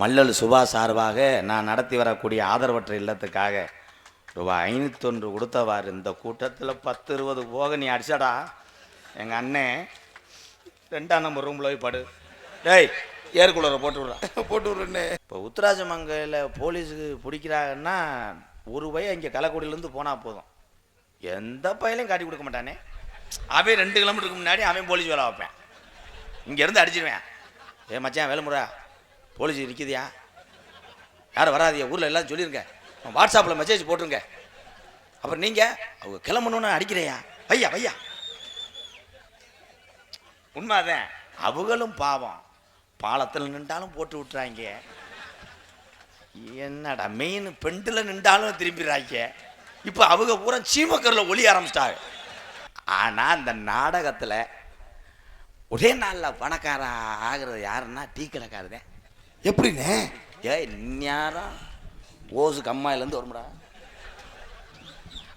மல்லல் சுபா. சார்பாக நான் நடத்தி வரக்கூடிய ஆதரவற்ற இல்லத்துக்காக ரூபாய் ஐநூத்தொன்று கொடுத்தவாறு இந்த கூட்டத்தில் பத்து இருபது போக நீ அடிச்சடா. எங்கள் அண்ணன் ரெண்டாம் நம்பர் ரூமில் போய் படு. டேய் ஏர் கூலரை போட்டு விட்றான் போட்டு விடுறேண்ணே. இப்போ உத்தராஜமங்கையில் போலீஸுக்கு பிடிக்கிறாங்கன்னா ஒரு பையன் இங்கே கள்ளக்குடியிலேருந்து போனால் போதும். எந்த பையனையும் காட்டி கொடுக்க மாட்டானே. அவன் ரெண்டு கிலோமீட்டருக்கு முன்னாடி அவன் போலீஸ் வேலை வைப்பேன் இங்கேருந்து அடிச்சிருவேன். ஏ மச்சான் வேலைமுறை போலீஸ் நிற்கிதியா யாரும் வராதியா ஊரில் எல்லாம் சொல்லிருங்க. வாட்ஸ்அப்பில் மெசேஜ் போட்டுருங்க. அப்புறம் நீங்கள் அவங்க கிளம்பணுன்னு அடிக்கிறையா? ஐயா ஐயா உண்மைதான். அவங்களும் பாவம். பாலத்தில் நின்றாலும் போட்டு விட்டுறாங்க. என்னடா மெயின் பெண்டில் நின்றாலும் திரும்பிடுறாங்க. இப்போ அவங்க பூரா சீமக்கரில் ஒளி ஆரம்பிச்சிட்டாங்க. ஆனால் அந்த நாடகத்தில் ஒரே நாளில் பணக்காரன் ஆகிறது யாருன்னா டீ கடைக்காரதேன் எப்படிண்ணே ஏய் இந்நேரம் ஓசு கம்மாயிலேருந்து வரும்டா.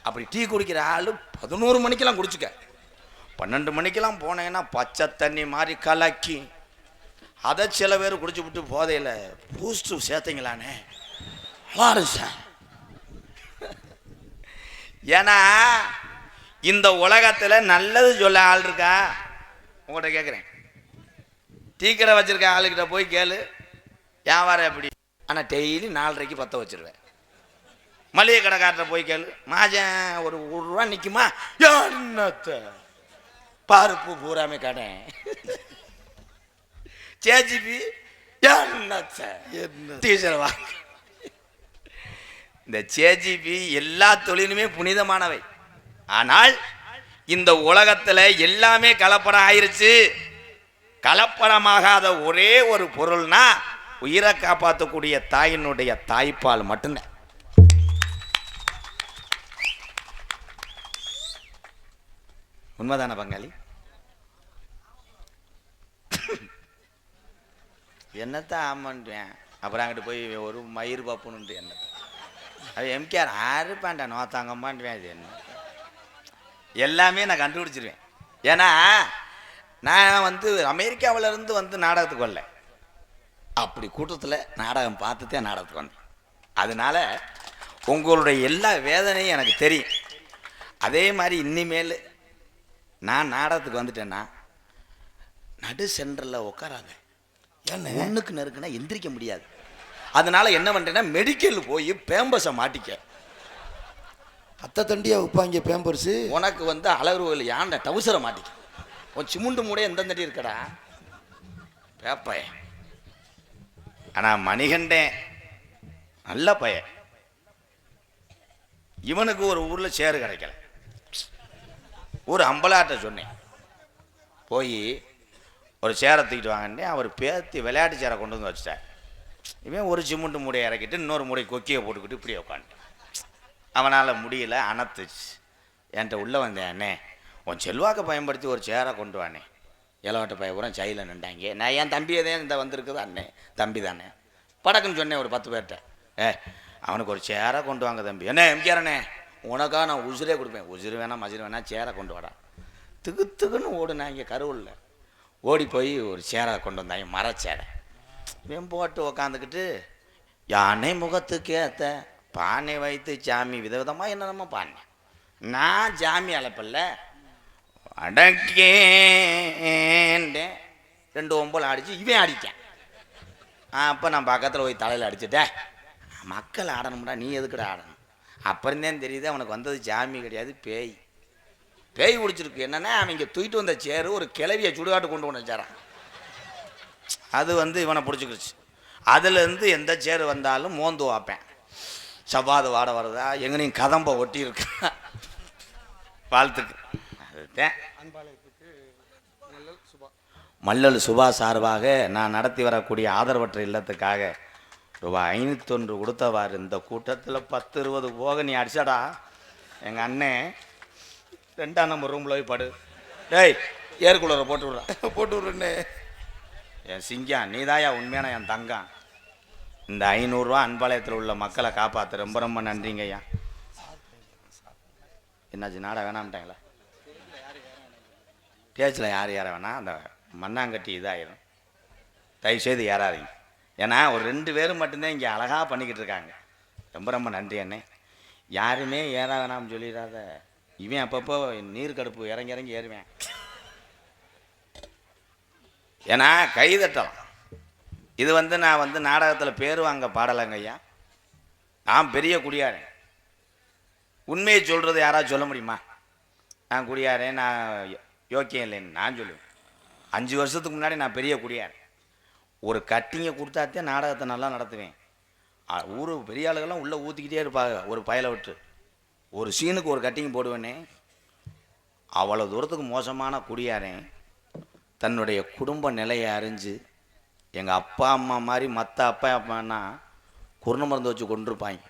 அப்படி டீ குடிக்கிற ஆள் பதினோரு மணிக்கெல்லாம் குடிச்சுக்க. பன்னெண்டு மணிக்கெல்லாம் போனேன்னா பச்சை தண்ணி மாதிரி கலக்கி அதை சில பேர் குடிச்சு விட்டு போதையில் பூஸ்ட்டு சேர்த்தீங்களானே. சார் ஏன்னா இந்த உலகத்தில் நல்லது சொல்ல ஆள் இருக்கா? உங்கள்கிட்ட கேட்குறேன் டீ கடை வச்சிருக்க ஆளுகிட்ட போய் கேளு. வியாபாரம் எப்படி? ஆனால் டெய்லி நாலரைக்கு பற்ற வச்சிருவேன். மளிகை கடைக்காரட்ட போய் கேளு. மாஜன் ஒரு ஒரு ரூபா நிற்குமா என்னத்த? பருப்பு பூராமே கடை. சேஜிபி என்னத்த? என்ன டீச்சர் வாங்க. இந்த சேஜிபி எல்லா தொழிலுமே புனிதமானவை. ஆனால் இந்த உலகத்தில் எல்லாமே கலப்படம் ஆயிருச்சு கலப்படமாகாத ஒரே ஒரு பொருள்னா உயிரை காப்பாற்றக்கூடிய தாயினுடைய தாய்ப்பால் மட்டும்தான். உண்மைதானே பங்காளி? என்னத்தான் ஆமான்ட்டேன் அப்புறம் அங்கிட்டு போய் ஒரு மயிர் பப்புன்னு என்ன அது எம்கேஆர் ஆறு பேண்டா நோத்தாங்கம்மான்ட்டுவேன் அது என்ன? எல்லாமே நான் கண்டுபிடிச்சிருவேன். ஏன்னா நான் வந்து அமெரிக்காவுல இருந்து வந்து நாடகத்துக்கு வரல. அப்படி கூட்டத்தில் நாடகம் பார்த்துட்டே நாடகத்துக்கு வந்தேன். அதனால உங்களுடைய எல்லா வேதனையும் எனக்கு தெரியும். அதே மாதிரி இனிமேல் நான் நாடகத்துக்கு வந்துட்டேன்னா நடு சென்டரில் உட்காராத ஏண்ணே ஒன்றுக்கு நெருக்குனா எந்திரிக்க முடியாது. அதனால என்ன பண்ணுறேன்னா மெடிக்கல் போய் பேம்பஸை மாட்டிக்க. அத்தை தண்டியா வைப்பாங்க பேம்பர்ஸு உனக்கு வந்து அளவுகள் யாண்ட டவுசரை மாட்டிக்க உன் சிமுண்டு மூடைய எந்த தண்டி இருக்கடா? பேப்பய ஆனால் மணிகண்டேன் நல்ல பையன். இவனுக்கு ஒரு ஊரில் சேரு கிடைக்கல. ஒரு அம்பலாட்ட சொன்னேன். போய் ஒரு சேரை தூக்கிட்டு வாங்கன்னே. அவர் பேத்தி விளையாட்டு சேரை கொண்டு வந்து வச்சிட்டார். இவன் ஒரு சிமுண்டு மூடையை இறக்கிட்டு இன்னொரு மூடை கொக்கியை போட்டுக்கிட்டு இப்படியே உட்காந்துட்டு அவனால் முடியல அனத்துச்சு என்கிட்ட உள்ளே வந்தேன் அண்ணே உன் செல்வாக்கை பயன்படுத்தி ஒரு சேரை கொண்டு வானே இளவட்ட பையன் பூரா நின்றாங்க. நான் என் தம்பியை தான் இந்த வந்திருக்குது அண்ணே? தம்பி தானே. படக்குன்னு சொன்னேன் ஒரு பத்து பேர்கிட்ட. ஏ அவனுக்கு ஒரு சேரை கொண்டு வாங்க தம்பி. என்ன எம்கேரண்ணே உனக்காக நான் உசுரே கொடுப்பேன். உசுறு வேணாம் மசுறு வேணாம் சேரை கொண்டு வாடா. திகு திகுன்னு ஓடுனாங்க கருவூரில் ஓடி போய் ஒரு சேரை கொண்டு வந்தாங்க மரச்சேரை இவன் போட்டு உக்காந்துக்கிட்டு யானை முகத்துக்கு பானை வைத்து சாமி விதவிதமாக என்னென்னமோ பாடினேன் நான் சாமி அழைப்பல்ல அடக்கேண்டேன் ரெண்டு ஒம்பல் அடிச்சு இவன் அடித்தேன் அப்போ நான் பக்கத்தில் போய் தலையில் அடிச்சுட்டேன். மக்கள் ஆடணும்டா நீ எதுக்குடா ஆடணும்? அப்புறம்தான் தெரியுது அவனுக்கு வந்தது சாமி கிடையாது பேய். பேய் பிடிச்சிருக்கு என்னன்னா அவங்க தூக்கிட்டு வந்த சேரு ஒரு கிளவியை சுடுகாட்டு கொண்டு கொண்டு வச்சாரான் அது வந்து இவனை பிடிச்சிக்கிடுச்சு அதுலேருந்து எந்த சேரு வந்தாலும் மோந்து வாப்பேன். சவ்வாது வாட வருதா? எங்கனையும் கதம்ப ஒட்டி இருக்கு வாழ்த்துக்கு மல்லல் சுபா சார்பாக நான் நடத்தி வரக்கூடிய ஆதரவற்ற இல்லத்துக்காக ரூபாய் ஐநூத்தொன்று கொடுத்தவாறு இந்த கூட்டத்தில் பத்து இருபது போக நீ அடிச்சடா. எங்கள் அண்ணன் ரெண்டாம் நம்பர் ரூமில் போய் படு. டேய் ஏர் கூலரை போட்டு விட்றான் போட்டு விடுறேண்ணே. என் சிங்கம் நீதாயா உண்மையான என் தங்கம்? இந்த ஐநூறுரூவா அன்பாளையத்தில் உள்ள மக்களை காப்பாற்ற ரொம்ப ரொம்ப நன்றிங்க ஐயா. என்னாச்சு நாடா வேணாம்ட்டாங்களா? ஸ்டேஜில் யார் யார வேணாம் அந்த மண்ணாங்கட்டி இதாகிடும் தயவுசெய்து ஏறாதீங்க. ஏன்னா ஒரு ரெண்டு பேரும் மட்டும்தான் இங்கே அழகாக பண்ணிக்கிட்டு இருக்காங்க. ரொம்ப ரொம்ப நன்றி அண்ணே. யாருமே ஏற வேணாம்னு சொல்லிடாத. இவன் அப்பப்போ நீர் கடுப்பு இறங்கி இறங்கி ஏறுவேன். ஏன்னா கைதட்டலாம் இது வந்து நான் வந்து நாடகத்தில் பேர் வாங்க பாடலைங்க ஐயா. நான் பெரிய குடியாரன். உண்மையை சொல்கிறது யாராவது சொல்ல முடியுமா? நான் குடியாரேன் நான் யோ- யோக்கியம் இல்லைன்னு நான் சொல்லுவேன். அஞ்சு வருஷத்துக்கு முன்னாடி நான் பெரிய குடியாரன். ஒரு கட்டிங்கை கொடுத்தாத்தே நாடகத்தை நல்லா நடத்துவேன். ஊர் பெரிய ஆளுகள்லாம் உள்ளே ஊற்றிக்கிட்டே இருப்பாங்க ஒரு பயலை விட்டு. ஒரு சீனுக்கு ஒரு கட்டிங் போடுவேனே. அவ்வளோ தூரத்துக்கு மோசமான குடியாரன் தன்னுடைய குடும்ப நிலையை அறிஞ்சு எங்கள் அப்பா அம்மா மாதிரி மற்ற அப்பா அம்மானா குருண மருந்து வச்சு கொண்டிருப்பாங்க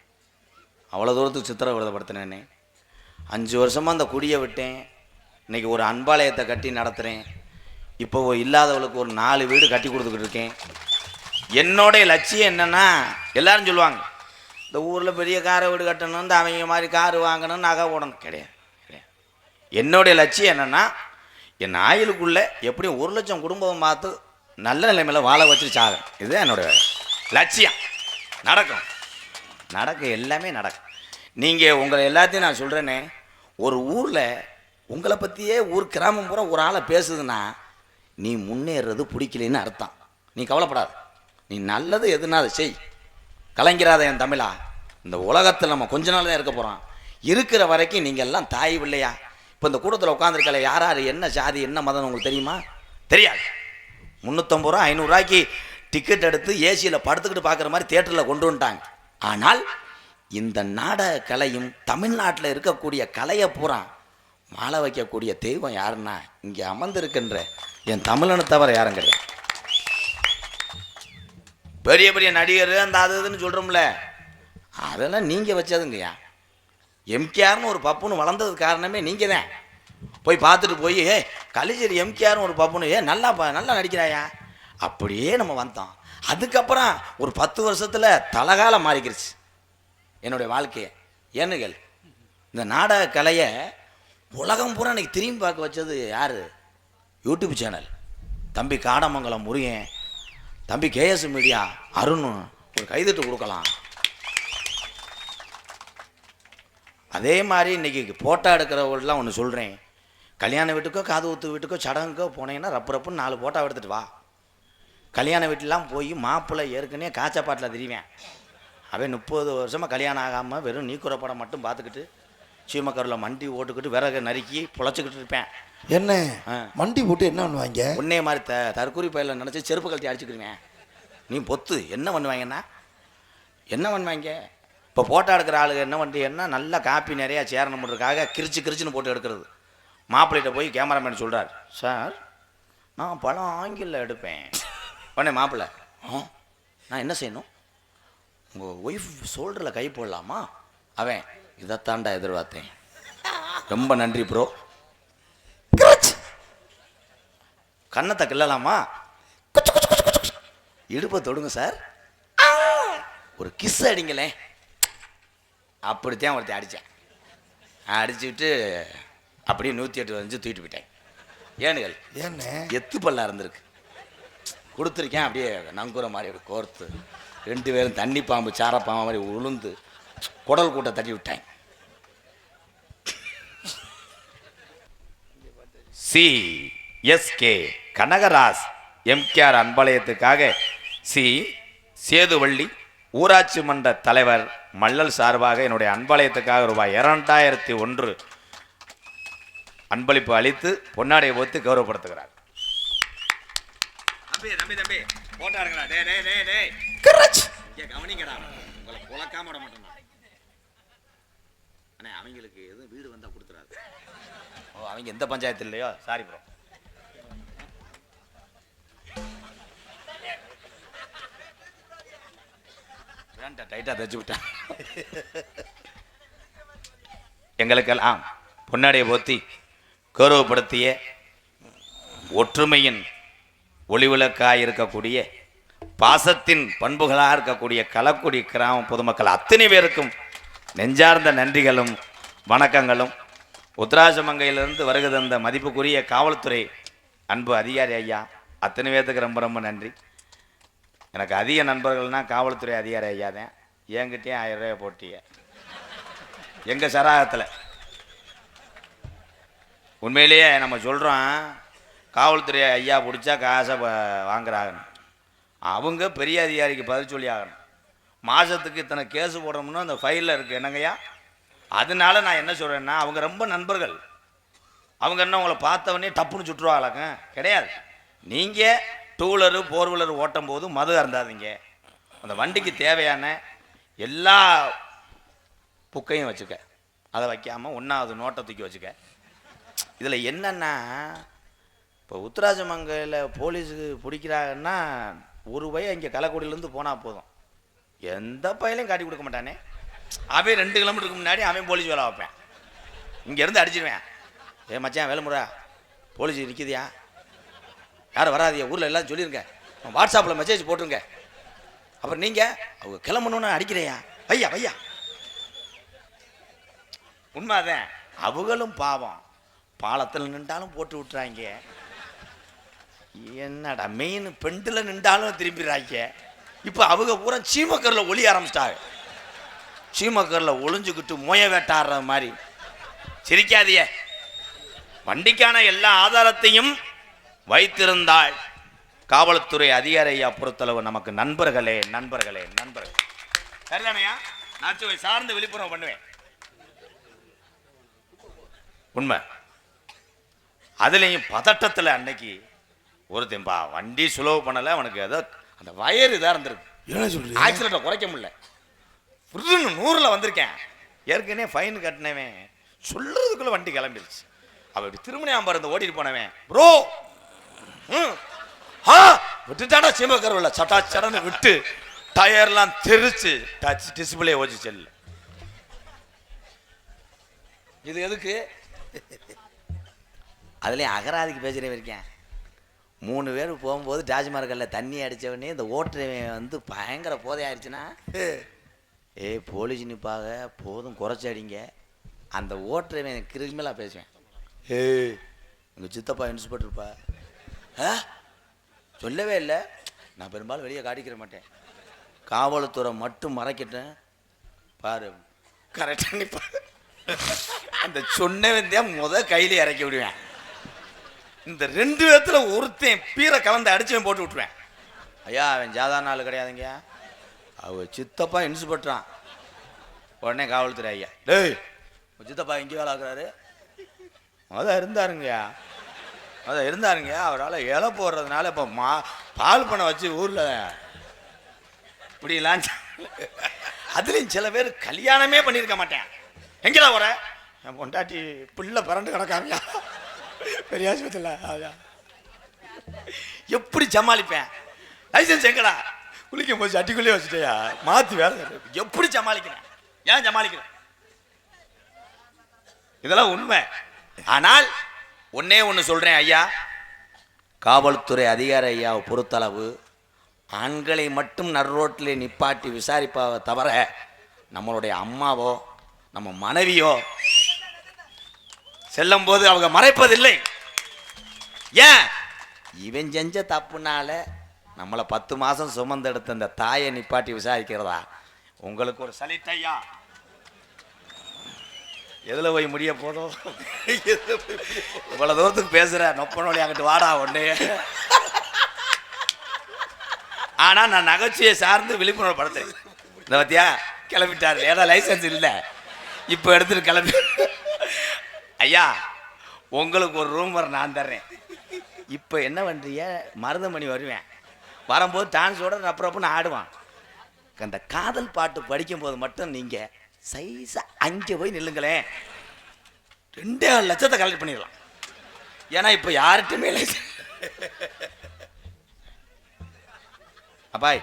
அவ்வளோ தூரத்துக்கு சித்திரவதைப்படுத்தினேனே அஞ்சு வருஷமாக அந்த குடியை விட்டேன். இன்னைக்கு ஒரு அன்பாலயத்தை கட்டி நடத்துகிறேன் இப்போ இல்லாதவளுக்கு ஒரு நாலு வீடு கட்டி கொடுத்துக்கிட்டு இருக்கேன். என்னுடைய லட்சியம் என்னென்னா எல்லாரும் சொல்லுவாங்க இந்த ஊரில் பெரிய காரை வீடு கட்டணும் இந்த அவங்க மாதிரி கார் வாங்கணும் நகை ஓடணும் கிடையாது கிடையாது. என்னுடைய லட்சியம் என்னன்னா என் ஆயிலுக்குள்ளே எப்படியும் ஒரு லட்சம் குடும்பம் பார்த்து நல்ல நிலைமையில் வாழ வச்சு சாகும் இதுதான் என்னோட லட்சியம். நடக்கும். நடக்கும் எல்லாமே நடக்கும். நீங்கள் உங்களை எல்லாத்தையும் நான் சொல்கிறேனே ஒரு ஊரில் உங்களை பற்றியே ஊர் கிராமம் பூரா ஒரு ஆளை பேசுதுன்னா நீ முன்னேறது பிடிக்கலன்னு அர்த்தம். நீ கவலைப்படாது. நீ நல்லது எதுனா அதை செய். கலைஞராத என் தமிழா இந்த உலகத்தில் நம்ம கொஞ்ச நாள் தான் இருக்க போகிறோம் இருக்கிற வரைக்கும் நீங்கள் எல்லாம் தாய் இல்லையா இப்போ இந்த கூட்டத்தில் உட்காந்துருக்கல யார் யார் என்ன சாதி என்ன மதம் உங்களுக்கு தெரியுமா? தெரியாது. முந்நூற்றம்பது ரூபா ஐநூறுரூவாய்க்கு டிக்கெட் எடுத்து ஏசியில் படுத்துக்கிட்டு பார்க்குற மாதிரி தேட்டரில் கொண்டு வந்துட்டாங்க. ஆனால் இந்த நாடக கலையும் தமிழ்நாட்டில் இருக்கக்கூடிய கலையை பூரா மாலை வைக்கக்கூடிய தெய்வம் யாருன்னா இங்கே அமர்ந்திருக்கின்ற என் தமிழனை தவிர யாரும் கிடையாது. பெரிய பெரிய நடிகர் அந்த அது இதுன்னு சொல்கிறோம்ல அதெல்லாம் நீங்கள் வச்சதுங்கய்யா. எம்கேஆர்னு ஒரு பப்புன்னு வளர்ந்தது காரணமே நீங்கள் தான் போய் பார்த்துட்டு போய் ஏ கலிஜர் எம்கேஆர்னு ஒரு பப்புனு ஏ நல்லா ப- நல்லா நடிக்கிறாயா? அப்படியே நம்ம வந்தோம் அதுக்கப்புறம் ஒரு பத்து வருஷத்தில் தலகாலம் மாறிக்கிருச்சு என்னுடைய வாழ்க்கையை. ஏன்னுகள் இந்த நாடக கலையை உலகம் பூரா இன்னைக்கு திரும்பி பார்க்க வச்சது யார்? YouTube channel. தம்பி காடமங்கலம் முருகன் தம்பி கேஎஸ் மீடியா அருண் ஒரு கைதட்டு கொடுக்கலாம். அதே மாதிரி இன்றைக்கி போட்டோ எடுக்கிறவர்கள்லாம் ஒன்று சொல்கிறேன் கல்யாண வீட்டுக்கோ காது ஊத்து வீட்டுக்கோ சடங்குக்கோ போனீங்கன்னா ரப்பு ரப்புன்னு நாலு போட்டோ எடுத்துட்டு வா. கல்யாண வீட்டிலாம் போய் மாப்பிள்ளை ஏற்கனவே காய்ச்சப்பாட்டில் திரிவேன். அவன் முப்பது வருஷமாக கல்யாணம் ஆகாமல் வெறும் நீக்குற படம் மட்டும் பார்த்துக்கிட்டு சீமக்கரில் மண்டி ஓட்டுக்கிட்டு விறகு நறுக்கி பொழைச்சிக்கிட்டு இருப்பேன். என்ன? ஆ. மண்டி போட்டு என்ன பண்ணுவாங்க? உன்னே மாதிரி த தற்கூரி பயில நினச்சி செருப்பு கழட்டி அடிச்சுக்கிருவேன் நீ பொத்து என்ன பண்ணுவாங்கன்னா? என்ன பண்ணுவாங்க? இப்போ போட்டோ எடுக்கிற ஆளுங்க என்ன பண்ணுறீங்கன்னா நல்லா காப்பி நிறையா சேரணுன்றதுக்காக கிரிச்சு கிரிச்சுன்னு போட்டு எடுக்கிறது. மாப்பிள்ளைகிட்ட போய் கேமராமேன் சொல்கிறார் சார் நான் படம் ஆங்கிலில் எடுப்பேன். உடனே மாப்பிள்ளை ஆ நான் என்ன செய்யணும்? உங்கள் ஒய்ஃப் ஷோல்டரில் கை போடலாமா? அவன் இதைத்தாண்டா எதிர்பார்த்தேன். ரொம்ப நன்றி ப்ரோ கன்னத்தை கிள்ளலாமா? இடுப்பை தொடுங்க சார். ஒரு கிஸ் அடிங்களேன். அப்படித்தான் ஒருத்தன் அடித்தேன் அடிச்சுட்டு அப்படியே நூற்றி எட்டு வந்து தூக்கிட்டு போயிட்டேன். ஏனுகள் என்ன எத்து பல்லா இருந்திருக்கு. கொடுத்துருக்கேன் அப்படியே நங்குற மாதிரி அப்படி கோர்த்து. ரெண்டு பேரும் தண்ணி பாம்பு சார பாம்பு மாதிரி உளுந்து குடல் கூட்ட தட்டி விட்டேன். சி. எஸ்கே கனகராஜ் எம்கேஆர் அன்பாலயத்துக்காக சி. சேதுவள்ளி ஊராட்சி மன்ற தலைவர் மல்லல் சார்பாக என்னுடைய அன்பாலயத்துக்காக ரூபாய் இரண்டாயிரத்தி ஒன்று அன்பளிப்பு அளித்து பொன்னாடையை ஒத்து கௌரவப்படுத்துகிறார். தம்பி தம்பி தம்பி. போட்டா எடுங்கடா டே டே டே டே இங்க கவனிங்கடா. உங்களை குலக்காம விட மாட்டேன். அண்ணே அவங்களுக்கு எதுவும் வீடு வந்தா கொடுத்துறாது ஓ அவங்க எந்த பஞ்சாயத்து இல்லையோ? சாரி ப்ரோ வேண்டாம் டைட்டாக தச்சு விட்டேன். எங்களுக்கெல்லாம் பொன்னாடையை போத்தி கௌரவப்படுத்திய ஒற்றுமையின் ஒளிவிளக்காக இருக்கக்கூடிய பாசத்தின் பண்புகளாக இருக்கக்கூடிய களக்குடி கிராம பொதுமக்கள் அத்தனை பேருக்கும் நெஞ்சார்ந்த நன்றிகளும் வணக்கங்களும். உத்ராஜமங்கையிலிருந்து வருகை தந்த மதிப்புக்குரிய காவல்துறை அன்பு அதிகாரி ஐயா அத்தனை பேர்த்துக்கு ரொம்ப ரொம்ப நன்றி. எனக்கு அதிக நண்பர்கள்னால் காவல்துறை அதிகாரி ஐயா தான். என்கிட்டயும் ஆயிரம் ரூபாய் போட்டிய எங்கள் சராகத்தில். உண்மையிலேயே நம்ம சொல்கிறோம் காவல்துறை ஐயா பிடிச்சா காசை வ- வாங்குறாங்கன்னு. அவங்க பெரிய அதிகாரிக்கு பதில் சொல்லி ஆகணும். மாதத்துக்கு இத்தனை கேஸு போடுறோம்னு அந்த ஃபைலில் இருக்குது என்னங்கய்யா? அதனால நான் என்ன சொல்கிறேன்னா அவங்க ரொம்ப நண்பர்கள். அவங்க என்ன உங்களை பார்த்தவொடனே டப்புன்னு சுற்றுவாங்களாங்க கிடையாது. நீங்கள் டூ வீலரு ஃபோர் வீலர் ஓட்டும் போது மது அருந்தாதீங்க. அந்த வண்டிக்கு தேவையான எல்லா புக்கையும் வச்சுக்க. அதை வைக்காமல் ஒன்றாவது நோட்டை தூக்கி வச்சுக்க. இதில் என்னென்னா இப்போ உத்தராஜமங்கையில் போலீஸுக்கு பிடிக்கிறாங்கன்னா ஒரு பையன் இங்கே கள்ளக்குடியிலேருந்து போனால் போதும். எந்த பையலையும் காட்டி கொடுக்க மாட்டானே. அவன் ரெண்டு கிலோமீட்டருக்கு முன்னாடி அவன் போலீஸ் வேலை வைப்பேன் இங்கேருந்து அடிச்சிருவேன். ஏ மச்சான் வேலுமுறா போலீஸ் நிற்கிதியா யாரும் வராதியா ஊரில் எல்லாம் சொல்லிருங்க. வாட்ஸ்அப்பில் மெசேஜ் போட்டுருங்க. அப்புறம் நீங்கள் அவங்க கிளம்பணுன்னு அடிக்கிறையா? ஐயா ஐயா உண்மைதான். அவங்களும் பாவம். பாலத்தில் நின்றாலும் போட்டு விட்றாங்க என்னடா மெயின் பெண்டில் நின்றாலும் திரும்பிடுறாங்க. இப்போ அவங்க பூரா சீமக்கரில் ஒளி ஆரம்பிச்சிட்டாங்க. சீமக்கரில் ஒளிஞ்சுக்கிட்டு மொய வேட்டாடுற மாதிரி. சிரிக்காதியே வண்டிக்கான எல்லா ஆதாரத்தையும் வைத்திருந்தாள் காவல்துறை அதிகாரியா பொறுத்தளவு நமக்கு நண்பர்களே நண்பர்களே நண்பர்கள். சரிதானையா நச்சுவை சார்ந்து விழிப்புணர்வு பண்ணுவேன். உண்மை. அதுலேயும் பதட்டத்தில் அன்னைக்கு ஒருத்தன்பா வண்டி சுலவு பண்ணலை அவனுக்கு ஏதோ அந்த வயர் இதாக இருந்திருக்கு. என்ன சொல்றீங்க? ஆக்சிடென்ட்டை குறைக்க முடியல. புருன்னு நூறில் வந்திருக்கேன். ஏற்கனவே ஃபைன் கட்டினவன். சொல்றதுக்குள்ள வண்டி கிளம்பிருச்சு. அவன் இப்படி திருமணி ஆம்பர் இருந்து ஓட்டிட்டு போனவன். ப்ரோ ம். ஆ விட்டுட்டாடா சீமக்கருவில் சட்டா சடன்னு விட்டு டயர்லாம் தெரிச்சு டச் டிஸ்பிளே ஓச்சு செல்லு. இது எதுக்கு? அதுலேயும் அகராதிக்கு பேசுகிறேன் இருக்கேன் மூணு பேர் போகும்போது டாஜ்மஹாலில் தண்ணி அடித்தவொடனே இந்த ஓட்டுறவன் வந்து பயங்கர போதை ஆயிடுச்சுன்னா போலீஸ் நிற்பாக போதும் குறைச்சி அடிங்க அந்த ஓட்டுறவன் கிரிமினலாக பேசுவேன். ஏ எங்கள் சித்தப்பா இன்ஸ்பெக்டர்ப்பா ஆ? சொல்லவே இல்லை. நான் பெரும்பாலும் வெளியே காட்டிக்கிற மாட்டேன். காவல்துறை மட்டும் மறைக்கிட்டேன் பாரு கரெக்டாக நிற்பா அந்த சொன்னவன் தான் முத கையில இறக்கி விடுவேன். இந்த ரெண்டு பேத்துல ஒருத்தன் பீரை கலந்து அடிச்சவன் போட்டு விட்டுருவேன். ஐயா அவன் சாதாரண ஆள் கிடையாதுங்க. அவ சித்தப்பா இன்ஸ்பெக்டரான் உடனே காவல்துறை ஐயா டேய் சித்தப்பா இங்கே வேலை ஆகுறாரு அதான் இருந்தாருங்கய்யா மொதல் இருந்தாருங்க. அவரால் இலை போடுறதுனால இப்போ மா பால் பண்ண வச்சு ஊரில் இப்படிலாம் அதுலேயும் சில பேர் கல்யாணமே பண்ணியிருக்க மாட்டேன். எங்கடா வர என் பொண்டாட்டி பிள்ளை பறந்து கிடக்காமையா பெரிய ஆஸ்பத்திரியில் அதான் எப்படி சமாளிப்பேன்? லைசன்ஸ் எங்கடா? குளிக்கும் போது சட்டிக்குள்ளேயே வச்சுட்டியா? மாற்றி வேற எப்படி சமாளிக்கிறேன்? ஏன் சமாளிக்கிறேன்? இதெல்லாம் உண்மை. ஆனால் ஒன்னே ஒன்று சொல்கிறேன் ஐயா. காவல்துறை அதிகாரி ஐயாவை பொறுத்தளவு ஆண்களை மட்டும் நடுரோட்டில் நிப்பாட்டி விசாரிப்பாவை தவிர நம்மளுடைய அம்மாவோ நம்ம மனைவியோ செல்லும் போது அவங்க மறைப்பதில்லை. ஏன்? இவன் செஞ்ச தப்புனால நம்மளை பத்து மாதம் சுமந்தெடுத்த அந்த தாயை நிப்பாட்டி விசாரிக்கிறதா? உங்களுக்கு ஒரு சலித்தையா எதில் போய் முடிய போதும் இவ்வளோ தூரத்துக்கு பேசுகிற நொப்பனோடி அங்கிட்டு வாடா ஒன்று ஆனால் நான் நகைச்சுவையை சார்ந்து விழிப்புணர்வு படுத்துறேன். இந்த பத்தியா? கிளம்பிட்டார். ஏன்னா லைசன்ஸ் இல்லை. இப்போ எடுத்துகிட்டு கிளம்பி ஐயா உங்களுக்கு ஒரு ரூம் வர நான் தர்றேன். இப்போ என்ன பண்ணுறிய மருதமணி வருவேன். வரும்போது டான்ஸோட அப்புறம் நான் ஆடுவான். அந்த காதல் பாட்டு படிக்கும்போது மட்டும் நீங்கள் சைஸாக அங்கே போய் நில்லுங்களேன். ரெண்டே ஆறு லட்சத்தை கலெக்ட் பண்ணிடலாம். ஏன்னா இப்போ யார்கிட்டமே இல்லை. அப்பாய்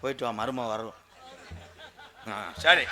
போயிட்டு வா மரும வரும் ஆ சரி.